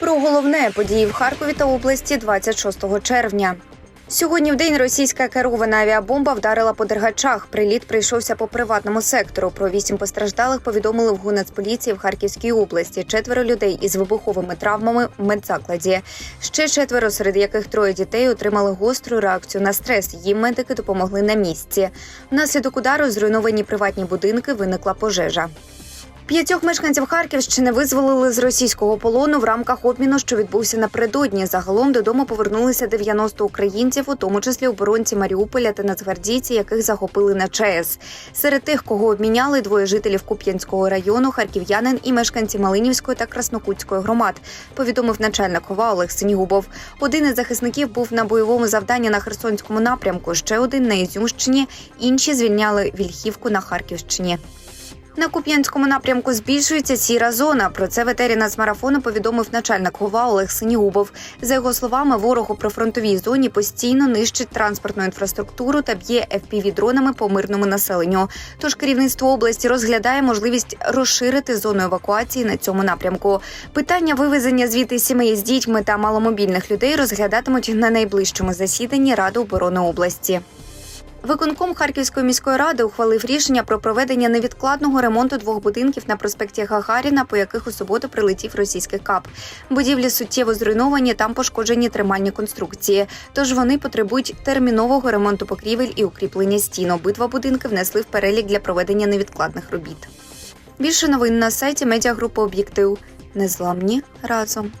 Про головне події в Харкові та області 26 червня. Сьогодні в день російська керована авіабомба вдарила по дергачах. Приліт прийшовся по приватному сектору. Про вісім постраждалих повідомили в Гунацполіції в Харківській області. Четверо людей із вибуховими травмами в медзакладі. Ще четверо, серед яких троє дітей, отримали гостру реакцію на стрес. Їм медики допомогли на місці. Внаслідок удару зруйновані приватні будинки виникла пожежа. П'ятьох мешканців Харківщини визволили з російського полону в рамках обміну, що відбувся напередодні. Загалом додому повернулися 90 українців, у тому числі оборонці Маріуполя та нацгвардійці, яких захопили на ЧАЕС. Серед тих, кого обміняли, двоє жителів Куп'янського району, харків'янин і мешканці Малинівської та Краснокутської громад. Повідомив начальник ОВА Олег Синігубов. Один із захисників був на бойовому завданні на Херсонському напрямку. Ще один на Ізюмщині. Інші звільняли Вільхівку на Харківщині. На Куп'янському напрямку збільшується сіра зона. Про це ветері нацмарафону повідомив начальник ГОВА Олег Синігубов. За його словами, ворог у прифронтовій зоні постійно нищить транспортну інфраструктуру та б'є fpv дронами по мирному населенню. Тож керівництво області розглядає можливість розширити зону евакуації на цьому напрямку. Питання вивезення звідти сімей з дітьми та маломобільних людей розглядатимуть на найближчому засіданні Ради оборони області. Виконком Харківської міської ради ухвалив рішення про проведення невідкладного ремонту двох будинків на проспекті Гагаріна, по яких у суботу прилетів російський кап. Будівлі суттєво зруйновані, там пошкоджені тримальні конструкції. Тож вони потребують термінового ремонту покрівель і укріплення стін. Обидва будинки внесли в перелік для проведення невідкладних робіт. Більше новин на сайті медіагрупи Об'єктив. Незламні разом.